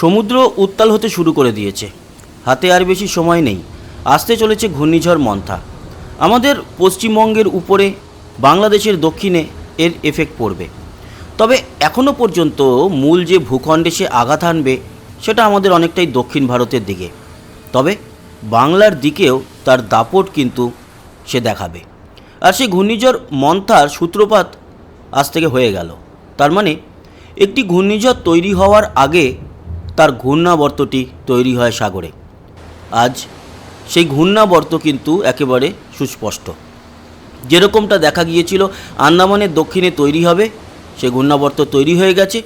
সমুদ্র উত্তাল হতে শুরু করে দিয়েছে। হাতে আর বেশি সময় নেই। আসতে চলেছে ঘূর্ণিঝড় মন্থা। আমাদের পশ্চিমবঙ্গের উপরে, বাংলাদেশের দক্ষিণে এর এফেক্ট পড়বে। তবে এখনও পর্যন্ত মূল যে ভূখণ্ডে সে আঘাত আনবে, সেটা আমাদের অনেকটাই দক্ষিণ ভারতের দিকে। তবে বাংলার দিকেও তার দাপট কিন্তু সে দেখাবে। আর সেই ঘূর্ণিঝড় মন্থার সূত্রপাত আজ থেকে হয়ে গেল। তার মানে একটি ঘূর্ণিঝড় তৈরি হওয়ার আগে তার ঘূর্ণাবর্তটি তৈরি হয় সাগরে। আজ সেই ঘূর্ণাবর্ত কিন্তু একেবারে সুস্পষ্ট। যেরকমটা দেখা গিয়েছিল আন্দামানের দক্ষিণে তৈরি হবে, সে ঘূর্ণাবর্ত তৈরি হয়ে গেছে।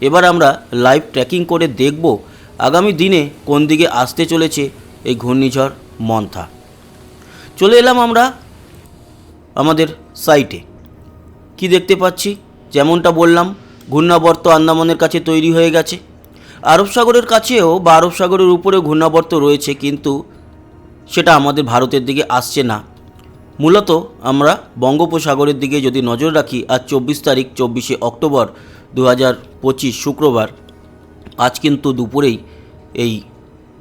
এবার আমরা লাইভ ট্র্যাকিং করে দেখব আগামী দিনে কোন দিকে আসতে চলেছে এই ঘূর্ণিঝড় মন্থা। চলে এলাম আমরা আমাদের সাইটে। কি দেখতে পাচ্ছি? যেমনটা বললাম, ঘূর্ণাবর্ত আন্দামানের কাছে তৈরি হয়ে গেছে। আরব সাগরের কাছেও বা আরব সাগরের উপরেও ঘূর্ণাবর্ত রয়েছে, কিন্তু সেটা আমাদের ভারতের দিকে আসছে না। মূলত আমরা বঙ্গোপসাগরের দিকে যদি নজর রাখি, আজ চব্বিশ তারিখ, চব্বিশে অক্টোবর দু হাজার পঁচিশ শুক্রবার, আজ কিন্তু দুপুরেই এই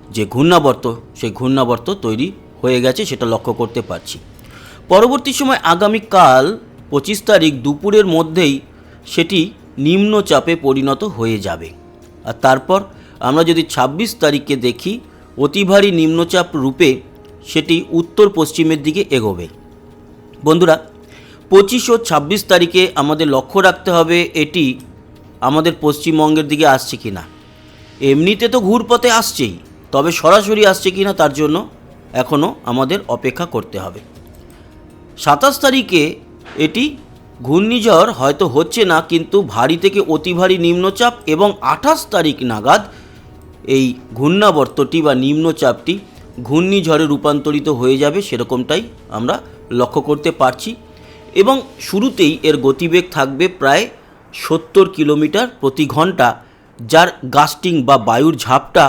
যে ঘূর্ণাবর্ত, সেই ঘূর্ণাবর্ত তৈরি হয়ে গেছে, সেটা লক্ষ্য করতে পারছি। পরবর্তী সময় আগামীকাল পঁচিশ তারিখ দুপুরের মধ্যেই সেটি নিম্নচাপে পরিণত হয়ে যাবে। আর তারপর আমরা যদি ২৬ তারিখে দেখি, অতি ভারী নিম্নচাপ রূপে সেটি উত্তর পশ্চিমের দিকে এগোবে। বন্ধুরা, পঁচিশ ও ছাব্বিশ তারিখে আমাদের লক্ষ্য রাখতে হবে এটি আমাদের পশ্চিমবঙ্গের দিকে আসছে কি না। এমনিতে তো ঘুরপথে আসছেই, তবে সরাসরি আসছে কি না তার জন্য এখনও আমাদের অপেক্ষা করতে হবে। সাতাশ তারিখে এটি ঘূর্ণিঝড় হয়তো হচ্ছে না, কিন্তু ভারী থেকে অতি ভারী নিম্নচাপ এবং আঠাশ তারিখ নাগাদ এই ঘূর্ণাবর্তটি বা নিম্নচাপটি ঘূর্ণিঝড়ে রূপান্তরিত হয়ে যাবে সেরকমটাই আমরা লক্ষ্য করতে পারছি। এবং শুরুতেই এর গতিবেগ থাকবে প্রায় সত্তর কিলোমিটার প্রতি ঘণ্টা, যার গাস্টিং বা বায়ুর ঝাপটা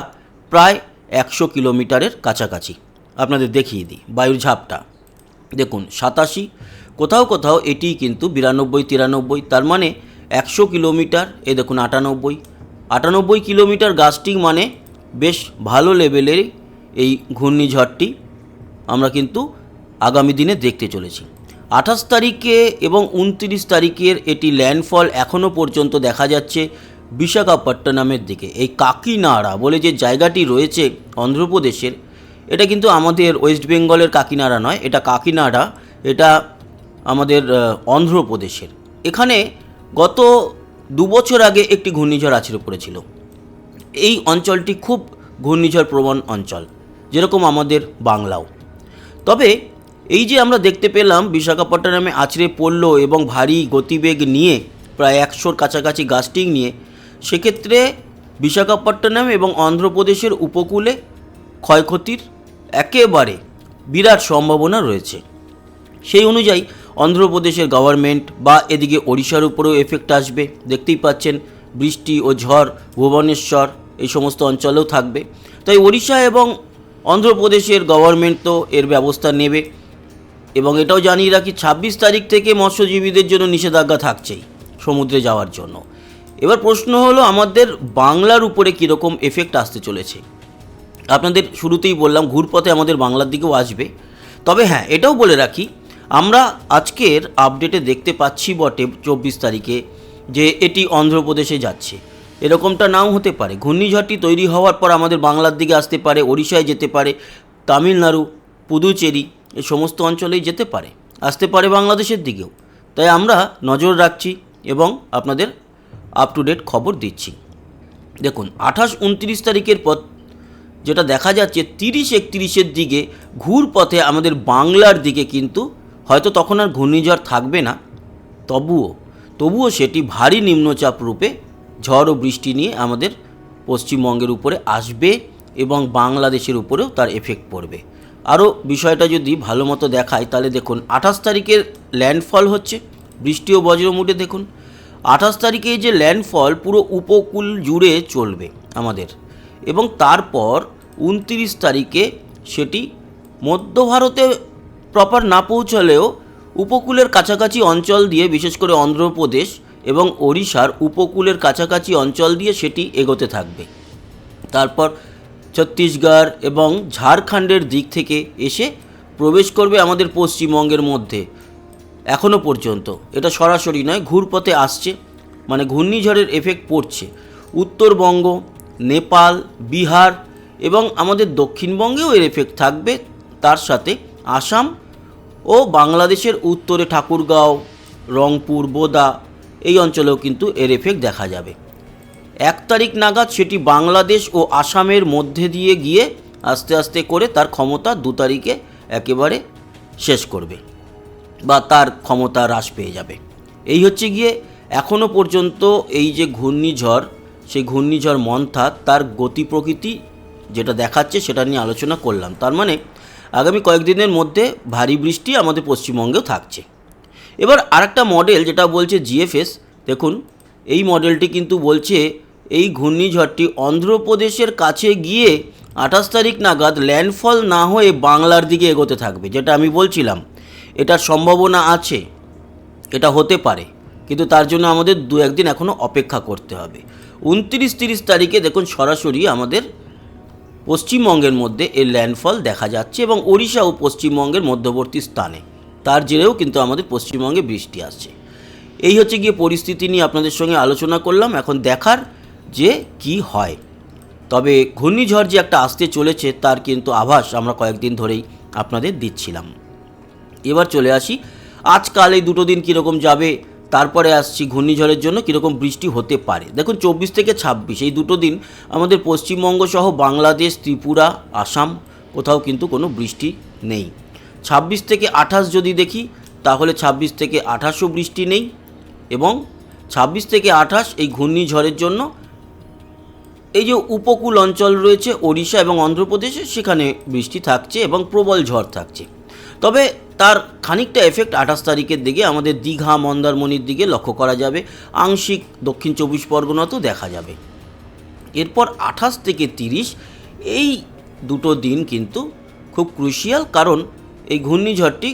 প্রায় একশো কিলোমিটারের কাছাকাছি। আপনাদের দেখিয়ে দিই বায়ুর ঝাপটা। দেখুন, সাতাশি কোথাও কোথাও এটি কিন্তু বিরানব্বই, তিরানব্বই, তার মানে একশো কিলোমিটার, এ দেখুন আটানব্বই। আটানব্বই কিলোমিটার গাস্টিং মানে বেশ ভালো লেভেলের এই ঘূর্ণিঝড়টি আমরা কিন্তু আগামী দিনে দেখতে চলেছি। আঠাশ তারিখে এবং উনত্রিশ তারিখের এটি ল্যান্ডফল এখনও পর্যন্ত দেখা যাচ্ছে বিশাখাপট্টনমের দিকে। এই কাকিনাড়া বলে যে জায়গাটি রয়েছে অন্ধ্রপ্রদেশের, এটা কিন্তু আমাদের ওয়েস্ট বেঙ্গলের কাকিনাড়া নয়, এটা কাকিনাড়া, এটা আমাদের অন্ধ্রপ্রদেশের। এখানে গত দু বছর আগে একটি ঘূর্ণিঝড় আছড়ে পড়েছিল। এই অঞ্চলটি খুব ঘূর্ণিঝড় প্রবণ অঞ্চল, যেরকম আমাদের বাংলাও। তবে এই যে আমরা দেখতে পেলাম, বিশাখাপট্টনমে আছড়ে পড়ল এবং ভারী গতিবেগ নিয়ে প্রায় একশোর কাছাকাছি গাস্টিং নিয়ে, সেক্ষেত্রে বিশাখাপট্টনম এবং অন্ধ্রপ্রদেশের উপকূলে ক্ষয়ক্ষতির একেবারে বিরাট সম্ভাবনা রয়েছে। সেই অনুযায়ী অন্ধ্রপ্রদেশের গভর্নমেন্ট বা এদিকে ওড়িশার উপরেও এফেক্ট আসবে। দেখতেই পাচ্ছেন বৃষ্টি ও ঝড়, ভুবনেশ্বর, এই সমস্ত অঞ্চলেও থাকবে। তাই ওড়িশা এবং অন্ধ্রপ্রদেশের গভর্নমেন্ট তো এর ব্যবস্থা নেবে এবং এটাও জানিয়ে রাখি, ছাব্বিশ তারিখ থেকে মৎস্যজীবীদের জন্য নিষেধাজ্ঞা থাকছেই সমুদ্রে যাওয়ার জন্য। এবার প্রশ্ন হলো, আমাদের বাংলার উপরে কীরকম এফেক্ট আসতে চলেছে? আপনাদের শুরুতেই বললাম, ঘুরপথে আমাদের বাংলার দিকেও আসবে। তবে হ্যাঁ এটাও বলে রাখি আমরা আজকের আপডেটে দেখতে পাচ্ছি বটে চব্বিশ তারিখে যে এটি অন্ধ্রপ্রদেশে যাচ্ছে। এরকমটা নাও হতে পারে। ঘূর্ণিঝড়টি তৈরি হওয়ার পর আমাদের বাংলার দিকে আসতে পারে, ওড়িশায় যেতে পারে, তামিলনাড়ু, পুদুচেরি এই সমস্ত অঞ্চলেই যেতে পারে, আসতে পারে বাংলাদেশের দিকেও। তাই আমরা নজর রাখছি এবং আপনাদের আপ টু ডেট খবর দিচ্ছি। দেখুন, আঠাশ উনত্রিশ তারিখের পর যেটা দেখা যাচ্ছে, তিরিশ একত্রিশের দিকে ঘুর পথে আমাদের বাংলার দিকে কিন্তু হয়তো তখন আর ঘূর্ণিঝড় থাকবে না। তবুও তবুও সেটি ভারী নিম্নচাপ রূপে ঝড় ও বৃষ্টি নিয়ে আমাদের পশ্চিমবঙ্গের উপরে আসবে এবং বাংলাদেশের উপরেও তার এফেক্ট পড়বে। আরও বিষয়টা যদি ভালো মতো দেখায়, তাহলে দেখুন, আঠাশ তারিখের ল্যান্ডফল হচ্ছে। বৃষ্টি ও বজ্রমুটে দেখুন, আঠাশ তারিখে যে ল্যান্ডফল পুরো উপকূল জুড়ে চলবে আমাদের। এবং তারপর উনত্রিশ তারিখে সেটি মধ্য ভারতে প্রপার না পৌঁছালেও উপকূলের কাছাকাছি অঞ্চল দিয়ে, বিশেষ করে অন্ধ্রপ্রদেশ এবং ওড়িশার উপকূলের কাছাকাছি অঞ্চল দিয়ে সেটি এগোতে থাকবে। তারপর ছত্তিশগড় এবং ঝাড়খণ্ডের দিক থেকে এসে প্রবেশ করবে আমাদের পশ্চিমবঙ্গের মধ্যে। এখনও পর্যন্ত। এটা সরাসরি নয়, ঘুরপথে আসছে মানে ঘূর্ণিঝড়ের এফেক্ট পড়ছে। উত্তরবঙ্গ, নেপাল, বিহার এবং আমাদের দক্ষিণবঙ্গেও এর এফেক্ট থাকবে। তার সাথে আসাম ও বাংলাদেশের উত্তরে ঠাকুরগাঁও, রংপুর, বোদা, এই অঞ্চলেও কিন্তু এর এফেক্ট দেখা যাবে। এক তারিখ নাগাদ সেটি বাংলাদেশ ও আসামের মধ্যে দিয়ে গিয়ে আস্তে আস্তে করে তার ক্ষমতা দু তারিখে একেবারে শেষ করবে বা তার ক্ষমতা হ্রাস পেয়ে যাবে। এই হচ্ছে গিয়ে এখনও পর্যন্ত এই যে ঘূর্ণিঝড়, সেই ঘূর্ণিঝড় মন্থা, তার গতি প্রকৃতি যেটা দেখাচ্ছে সেটা নিয়ে আলোচনা করলাম। তার মানে আগামী কয়েকদিনের মধ্যে ভারী বৃষ্টি আমাদের পশ্চিমবঙ্গেও থাকছে। এবার আরেকটা মডেল যেটা বলছে জিএফএস দেখুন, এই মডেলটি কিন্তু বলছে এই ঘূর্ণিঝড়টি অন্ধ্রপ্রদেশের কাছে গিয়ে আঠাশ তারিখ নাগাদ ল্যান্ডফল না হয়ে বাংলার দিকে এগোতে থাকবে, যেটা আমি বলছিলাম। এটার সম্ভাবনা আছে, এটা হতে পারে, কিন্তু তার জন্য আমাদের দু একদিন এখনও অপেক্ষা করতে হবে। উনত্রিশ তিরিশ তারিখে দেখুন সরাসরি আমাদের পশ্চিমবঙ্গের মধ্যে এর ল্যান্ডফল দেখা যাচ্ছে এবং ওড়িশা ও পশ্চিমবঙ্গের মধ্যবর্তী স্থানে। তার জেরেও কিন্তু আমাদের পশ্চিমবঙ্গে বৃষ্টি আসছে। এই হচ্ছে গিয়ে পরিস্থিতি নিয়ে আপনাদের সঙ্গে আলোচনা করলাম। এখন দেখার যে কি হয়। তবে ঘূর্ণিঝড় যে একটা আসতে চলেছে, তার কিন্তু আভাস আমরা কয়েকদিন ধরেই আপনাদের দিচ্ছিলাম। এবার চলে আসি, আজকাল এই দুটো দিন কীরকম যাবে তারপরে আসছি ঘূর্ণিঝড়ের জন্য কীরকম বৃষ্টি হতে পারে। দেখুন, চব্বিশ থেকে ছাব্বিশ, এই দুটো দিন আমাদের পশ্চিমবঙ্গ সহ বাংলাদেশ, ত্রিপুরা, আসাম, কোথাও কিন্তু কোনো বৃষ্টি নেই। ছাব্বিশ থেকে আঠাশ যদি দেখি, তাহলে ছাব্বিশ থেকে আঠাশও বৃষ্টি নেই এবং ছাব্বিশ থেকে আঠাশ এই ঘূর্ণিঝড়ের জন্য এই যে উপকূল অঞ্চল রয়েছে, ওড়িশা এবং অন্ধ্রপ্রদেশে সেখানে বৃষ্টি থাকছে এবং প্রবল ঝড় থাকছে। তবে তার খানিকটা এফেক্ট আঠাশ তারিখের দিকে আমাদের দীঘা, মন্দারমণির দিকে লক্ষ্য করা যাবে। আংশিক দক্ষিণ চব্বিশ পরগনাতেও দেখা যাবে। এরপর আঠাশ থেকে তিরিশ, এই দুটো দিন কিন্তু খুব ক্রুশিয়াল কারণ এই ঘূর্ণিঝড়টি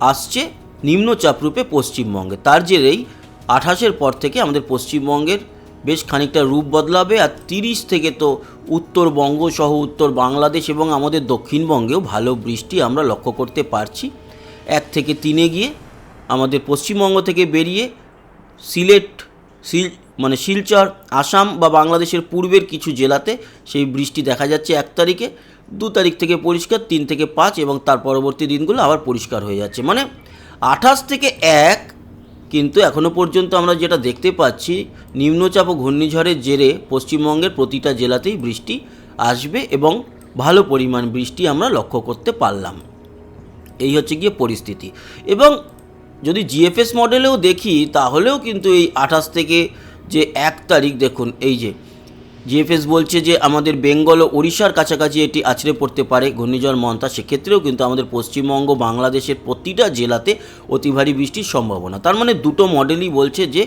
আসছে নিম্নচাপরূপে পশ্চিমবঙ্গে। তার জেরেই আঠাশের পর থেকে আমাদের পশ্চিমবঙ্গের বেশ খানিকটা রূপ বদলাবে আর তিরিশ থেকে তো উত্তরবঙ্গ সহ উত্তর বাংলাদেশ এবং আমাদের দক্ষিণবঙ্গেও ভালো বৃষ্টি আমরা লক্ষ্য করতে পারছি। এক থেকে তিনে গিয়ে আমাদের পশ্চিমবঙ্গ থেকে বেরিয়ে সিলেট শিল মানে শিলচর, আসাম বা বাংলাদেশের পূর্বের কিছু জেলাতে সেই বৃষ্টি দেখা যাচ্ছে এক তারিখে। দু তারিখ থেকে পরিষ্কার, তিন থেকে পাঁচ এবং তার পরবর্তী দিনগুলো আবার পরিষ্কার হয়ে যাচ্ছে। মানে আঠাশ থেকে এক কিন্তু এখনও পর্যন্ত আমরা যেটা দেখতে পাচ্ছি, নিম্নচাপ ও ঘূর্ণিঝড়ের জেরে পশ্চিমবঙ্গের প্রতিটা জেলাতেই বৃষ্টি আসবে এবং ভালো পরিমাণ বৃষ্টি আমরা লক্ষ্য করতে পারলাম। এই হচ্ছে গিয়ে পরিস্থিতি। এবং যদি জিএফএস মডেলেও দেখি, তাহলেও কিন্তু এই আঠাশ থেকে যে এক তারিখ, দেখুন, এই যে জিএফএস বলছে যে আমাদের বেঙ্গল ও ওড়িশার কাছাকাছি এটি আছড়ে পড়তে পারে ঘূর্ণিঝড় মন্থা, সেক্ষেত্রেও কিন্তু আমাদের পশ্চিমবঙ্গ, বাংলাদেশের প্রতিটা জেলাতে অতি ভারী বৃষ্টির সম্ভাবনা। তার মানে দুটো মডেলই বলছে যে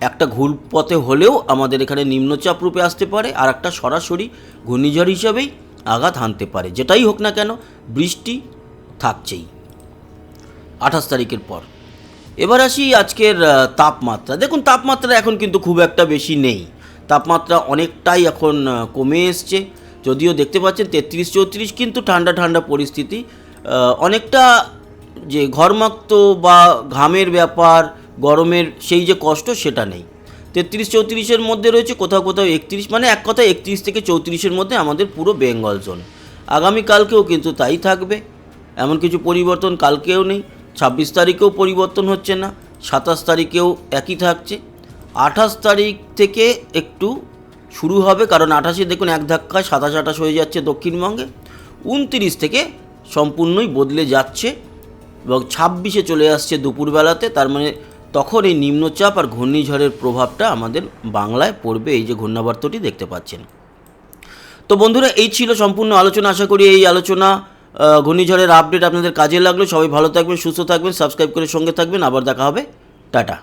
একটা ঘুরপথে হলেও আমাদের এখানে নিম্নচাপ রূপে আসতে পারে, আর একটা সরাসরি ঘূর্ণিঝড় হিসাবেই আঘাত হানতে পারে। যেটাই হোক না কেন, বৃষ্টি থাকছেই। আঠাশ তারিখের পর। এবার আসি আজকের তাপমাত্রা। দেখুন, তাপমাত্রা এখন কিন্তু খুব একটা বেশি নেই। তাপমাত্রা অনেকটাই এখন কমে এসছে। যদিও দেখতে পাচ্ছেন তেত্রিশ চৌত্রিশ, কিন্তু ঠান্ডা ঠান্ডা পরিস্থিতি। অনেকটা যে ঘরমাক্ত বা ঘামের ব্যাপার, গরমের সেই যে কষ্ট, সেটা নেই। তেত্রিশ চৌত্রিশের মধ্যে রয়েছে কোথাও কোথাও একত্রিশ মানে এক কথা একত্রিশ থেকে চৌত্রিশের মধ্যে আমাদের পুরো বেঙ্গল জোন। আগামীকালকেও কিন্তু তাই থাকবে। এমন কিছু পরিবর্তন কালকেও নেই। ছাব্বিশ তারিখেও পরিবর্তন হচ্ছে না। সাতাশ তারিখেও একই থাকছে। আঠাশ তারিখ থেকে একটু শুরু হবে, কারণ আঠাশে দেখুন এক ধাক্কায় সাতাশ আঠাশ হয়ে যাচ্ছে দক্ষিণবঙ্গে। উনতিরিশ থেকে সম্পূর্ণই বদলে যাচ্ছে এবং ছাব্বিশে চলে আসছে দুপুরবেলাতে, তার মানে তখন এই নিম্নচাপ আর ঘূর্ণিঝড়ের প্রভাবটা আমাদের বাংলায় পড়বে, এই যে ঘূর্ণাবর্তটি দেখতে পাচ্ছেন। তো বন্ধুরা, এই ছিল সম্পূর্ণ আলোচনা, আশা করি এই আলোচনা ঘূর্ণিঝড়ের আপডেট আপনাদের কাজে লাগল। সবাই ভালো থাকবেন, সুস্থ থাকবেন সাবস্ক্রাইব করে সঙ্গে থাকবেন। আবার দেখা হবে। টাটা।